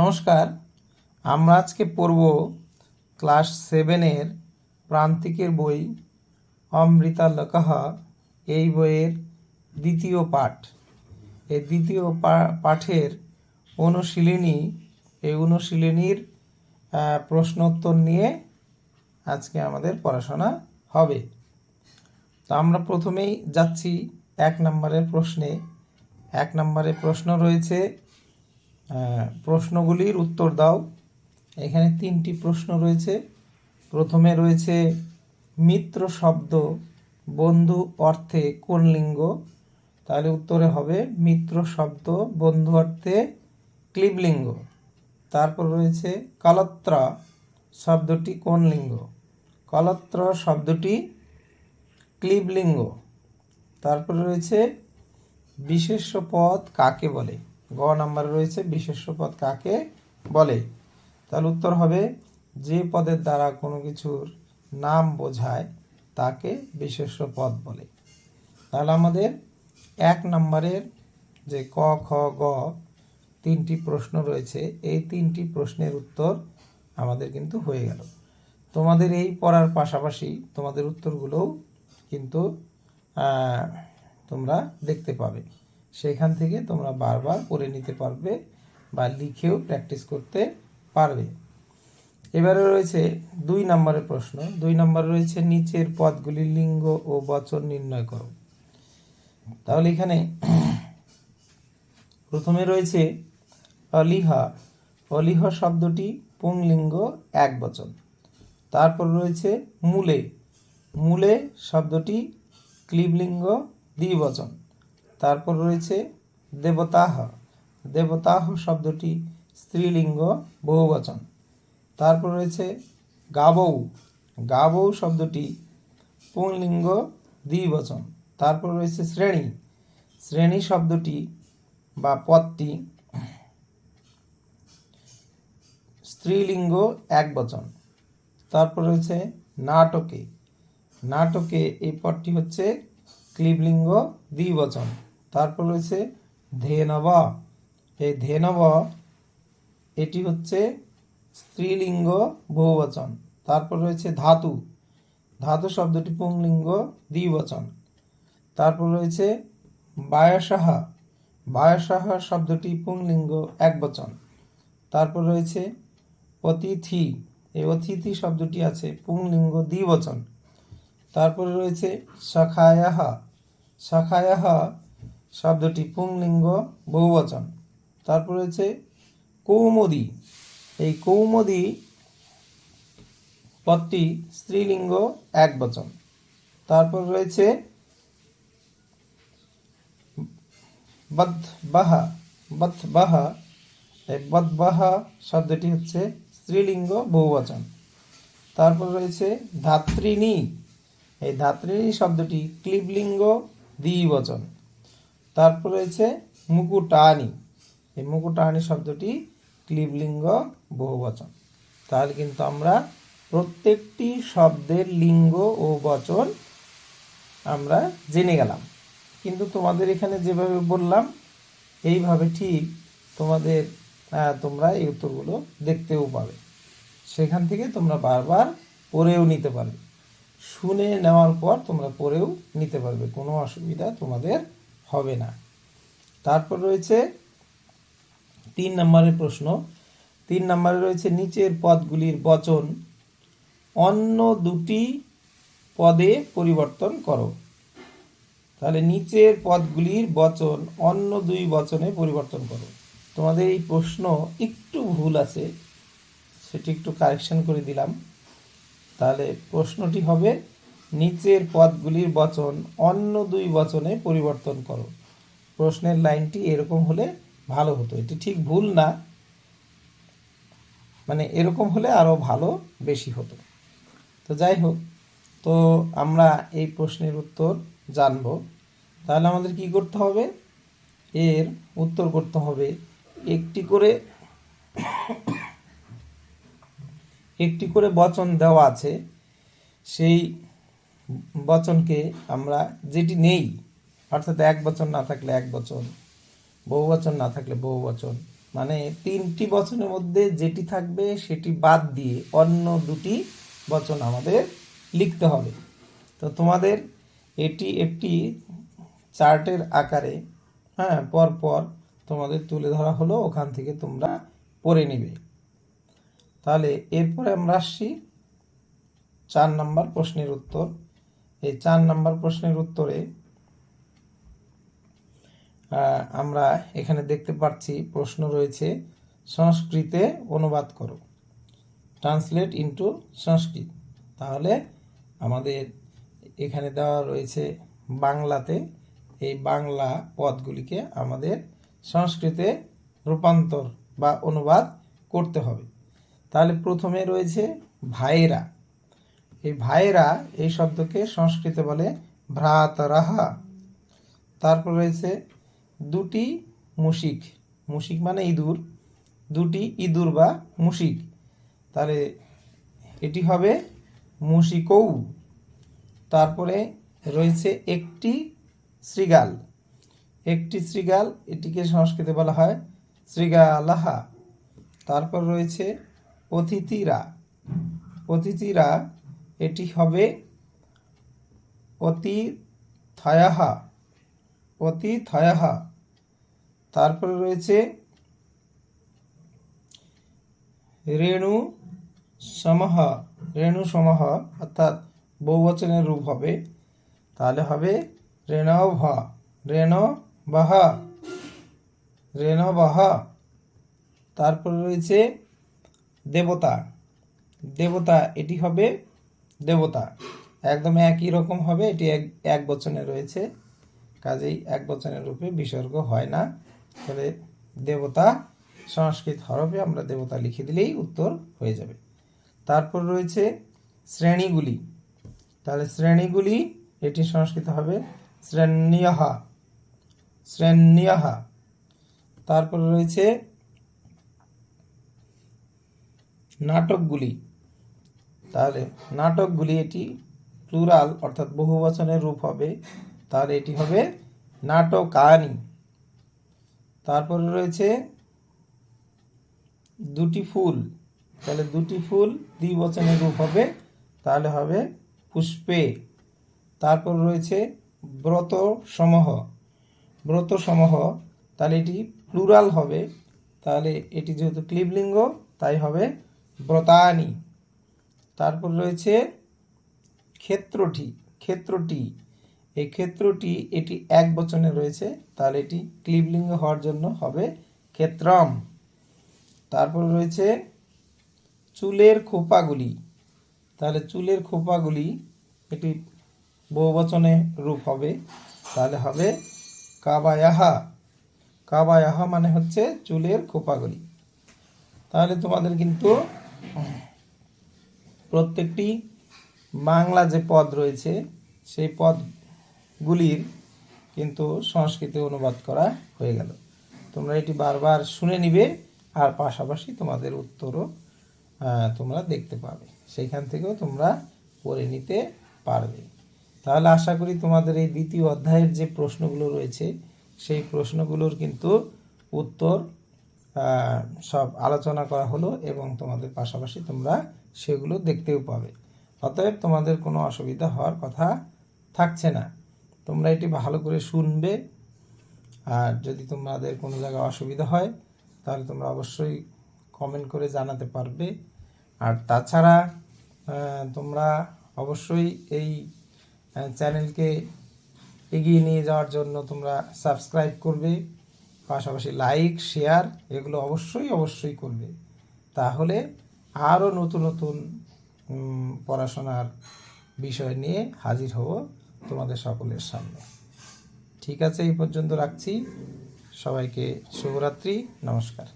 নমস্কার, আমরা আজকে পড়ব ক্লাস সেভেনের প্রান্তিকের বই অমৃতা লকাহা, এই বইয়ের দ্বিতীয় পাঠ। এই দ্বিতীয় পাঠের অনুশীলনী, এই অনুশীলনীর প্রশ্নোত্তর নিয়ে আজকে আমাদের পড়াশোনা হবে। তো আমরা প্রথমেই যাচ্ছি এক নম্বরের প্রশ্নে। এক নম্বরের প্রশ্ন রয়েছে প্রশ্নগুলির উত্তর দাও। এখানে তিনটি প্রশ্ন রয়েছে। প্রথমে রয়েছে, মিত্র শব্দ বন্ধু অর্থে কোন লিঙ্গ? তাহলে উত্তরে হবে, মিত্র শব্দ বন্ধু অর্থে ক্লিবলিঙ্গ। তারপর রয়েছে, কলত্র শব্দটি কোন লিঙ্গ? কলত্র শব্দটি ক্লিবলিঙ্গ। তারপর রয়েছে, বিশেষ্য পদ কাকে বলে? গ নাম্বারে রয়েছে বিশেষ্য পদ কাকে বলে? তাহলে উত্তর হবে, যে পদের দ্বারা কোনো কিছুর নাম বোঝায়, তাকে বিশেষ্য পদ বলে। তাহলে আমাদের এক নম্বরের যে ক, খ, গ তিনটি প্রশ্ন রয়েছে, এই তিনটি প্রশ্নের উত্তর আমাদের কিন্তু হয়ে গেল। তোমাদের এই পড়ার পাশাপাশি তোমাদের উত্তরগুলোও কিন্তু তোমরা দেখতে পাবে। সেখান থেকে তোমরা বারবার পড়ে নিতে পারবে বা লিখেও প্র্যাকটিস করতে পারবে। এবারে রয়েছে দুই নম্বরের প্রশ্ন। দুই নম্বরে রয়েছে নিচের পদগুলির লিঙ্গ ও বচন নির্ণয় করো। তাহলে এখানে প্রথমে রয়েছে অলিহা। অলিহ শব্দটি পুংলিঙ্গ এক বচন। তারপর রয়েছে মূলে। মূলে শব্দটি ক্লিবলিঙ্গ দ্বিবচন তারপর রয়েছে দেবতাহ। দেবতাহ শব্দটি স্ত্রীলিঙ্গ, বহুবচন। তারপর রয়েছে গাবৌ। গাবৌ শব্দটি পুংলিঙ্গ, দ্বিবচন। তারপর রয়েছে শ্রেণি। শ্রেণি শব্দটি বা পদটি স্ত্রীলিঙ্গ এক বচন তারপর রয়েছে নাটকে। নাটকে এই পদটি হচ্ছে ক্লিবলিঙ্গ দ্বিবচন। তারপর রয়েছে ধেনব এই ধেনব এটি হচ্ছে স্ত্রীলিঙ্গ বহুবচন। তারপর রয়েছে ধাতু। ধাতু শব্দটি পুংলিঙ্গ দ্বিবচন। তারপর রয়েছে বায়সাহা। বায়সাহা শব্দটি পুংলিঙ্গ একবচন। তারপর রয়েছে অতিথি। এই অতিথি শব্দটি আছে পুংলিঙ্গ দ্বিবচন। তারপরে রয়েছে সখায়াহা। সখায়াহা শব্দটি পুংলিঙ্গ বহুবচন। তারপর রয়েছে কৌমুদি। এই কৌমুদি পদটি স্ত্রীলিঙ্গ এক বচন তারপর রয়েছে বদবাহা। বদবাহা, এই বদবাহা শব্দটি হচ্ছে স্ত্রীলিঙ্গ বহুবচন। তারপর রয়েছে ধাত্রিণী। এই ধাত্রিণী শব্দটি ক্লিবলিঙ্গ দ্বিবচন। তারপর রয়েছে মুকুটানি এই মুকুটানি শব্দটি ক্লিবলিঙ্গ বহুবচন। তাহলে কিন্তু আমরা প্রত্যেকটি শব্দের লিঙ্গ ও বচন আমরা জেনে গেলাম। কিন্তু তোমাদের এখানে যেভাবে বললাম, এইভাবে ঠিক তোমাদের তোমরা এই উত্তরগুলো দেখতেও পাবে। সেখান থেকে তোমরা বারবার পড়েও নিতে পারবে। শুনে নেওয়ার পর তোমরা পড়েও নিতে পারবে। কোনো অসুবিধা তোমাদের হবে না। তারপর রয়েছে তিন নম্বরের প্রশ্ন। তিন নম্বরে রয়েছে নিচের পদগুলির বচন। অন্য দুটি পদে পরিবর্তন করো। তাহলে নিচের পদগুলির বচন, অন্য দুই বচনে পরিবর্তন করো। তোমাদের এই প্রশ্ন একটু ভুল আছে, সেটি একটু কারেকশন করে দিলাম। তাহলে প্রশ্নটি হবে, নিচের পদগুলির বচন অন্য দুই বচনে পরিবর্তন করো। প্রশ্নের লাইনটি এরকম হলে ভালো হতো। এটি ঠিক ভুল না। মানে এরকম হলে আরও ভালো, বেশি হতো। তো যাই হোক, তো আমরা এই প্রশ্নের উত্তর জানব। তাহলে আমাদের কি করতে হবে? এর উত্তর করতে হবে, একটি করে একটি করে বচন দেওয়া আছে। সেই বচনকে আমরা যেটি নেই, অর্থাৎ এক বচন না থাকলে এক বচন, বহু বচন না থাকলে বহু বচন মানে তিনটি বচনের মধ্যে যেটি থাকবে সেটি বাদ দিয়ে অন্য দুটি বচন আমাদের লিখতে হবে। তো তোমাদের এটি একটি চার্টের আকারে হ্যাঁ পর পর তোমাদের তুলে ধরা হলো, ওখান থেকে তোমরা পড়ে নিবে। তাহলে এরপরে আমরা আসছি চার নাম্বার প্রশ্নের উত্তর। এই চার নাম্বার প্রশ্নের উত্তরে আমরা এখানে দেখতে পাচ্ছি, প্রশ্ন রয়েছে, সংস্কৃতে অনুবাদ করো। Translate into Sanskrit. তাহলে আমাদের এখানে দেওয়া রয়েছে বাংলাতে, এই বাংলা পদগুলিকে আমাদের সংস্কৃতে রূপান্তর বা অনুবাদ করতে হবে। তাহলে প্রথমে রয়েছে ভাইয়েরা এই ভাইরা এই শব্দকে সংস্কৃতে বলে ভ্রাতরাহা। তারপর রয়েছে দুটি মুশিক। মুশিক মানে ইঁদুর। দুটি ইঁদুর বা মুশিক। তাহলে এটি হবে মুশিকৌ। তারপরে রয়েছে একটি শৃগাল একটি শৃগাল এটিকে সংস্কৃতে বলা হয় শৃগালাহা তারপর রয়েছে অতিথিরা অতিথিরা, এটি হবে অতি থয়াহা অতি থয়াহা তারপরে রয়েছে রেণু সমহ রেণু সমহ, অর্থাৎ বহুবচনের রূপ হবে। তাহলে হবে রেণভ রেণ বাহ রেণ তারপরে রয়েছে দেবতা। দেবতা, এটি হবে দেবতা। একদম একই রকম হবে, এটি এক এক বচনে রয়েছে। কাজেই এক বচনের রূপে বিসর্গ হয় না। তবে দেবতা, সংস্কৃত হরফে আমরা দেবতা লিখে দিলেই উত্তর হয়ে যাবে। তারপর রয়েছে শ্রেণীগুলি। তাহলে শ্রেণীগুলি, এটি সংস্কৃত হবে শ্রেণীয়হা। শ্রেণীয়হা। তারপর রয়েছে নাটকগুলি। তাহলে নাটকগুলি এটি প্লুরাল অর্থাৎ বহু বচনের রূপ হবে। তাহলে এটি হবে নাটকানি। তারপরে রয়েছে দুটি ফুল। তাহলে দুটি ফুল দ্বিবচনের রূপ হবে। তাহলে হবে পুষ্পে। তারপর রয়েছে ব্রত সমূহ ব্রত সমূহ তাহলে এটি প্লুরাল হবে। তাহলে এটি যেহেতু ক্লিবলিঙ্গ তাই হবে ব্রতানি। তারপর রয়েছে ক্ষেত্রটি ক্ষেত্রটি। এই ক্ষেত্রটি, এটি এক বচনে রয়েছে, তাহলে এটি ক্লিবলিঙ্গ হওয়ার জন্য হবে ক্ষেত্রম। তারপর রয়েছে চুলের খোপাগুলি। তাহলে চুলের খোপাগুলি এটি বহুবচনে রূপ হবে, তাহলে হবে কাবায়াহা। কাবায়াহা মানে হচ্ছে চুলের খোপাগুলি। তাহলে তোমাদের কিন্তু প্রত্যেকটি বাংলা যে পদ রয়েছে, সেই পদগুলির কিন্তু সংস্কৃতে অনুবাদ করা হয়ে গেল। তোমরা এটি বারবার শুনে নিবে, আর পাশাপাশি তোমাদের উত্তরও তোমরা দেখতে পাবে। সেইখান থেকেও তোমরা পড়ে নিতে পারবে। তাহলে আশা করি তোমাদের এই দ্বিতীয় অধ্যায়ের যে প্রশ্নগুলো রয়েছে, সেই প্রশ্নগুলোর কিন্তু উত্তর সব আলোচনা করা হলো এবং তোমাদের পাশাপাশি তোমরা সেগুলো দেখতেও পাবে। অতএব তোমাদের কোনো অসুবিধা হওয়ার কথা থাকছে না। তোমরা এটি ভালো করে শুনবে। আর যদি তোমাদের কোনো জায়গায় অসুবিধা হয়, তাহলে তোমরা অবশ্যই কমেন্ট করে জানাতে পারবে। আর তাছাড়া তোমরা অবশ্যই এই চ্যানেলকে এগিয়ে নিয়ে যাওয়ার জন্য তোমরা সাবস্ক্রাইব করবে। পাশাপাশি লাইক শেয়ার এগুলো অবশ্যই অবশ্যই করবে। তাহলে আরও নতুন নতুন পড়াশোনার বিষয় নিয়ে হাজির হব তোমাদের সকলের সামনে। ঠিক আছে, এই পর্যন্ত রাখছি। সবাইকে শুভরাত্রি, নমস্কার।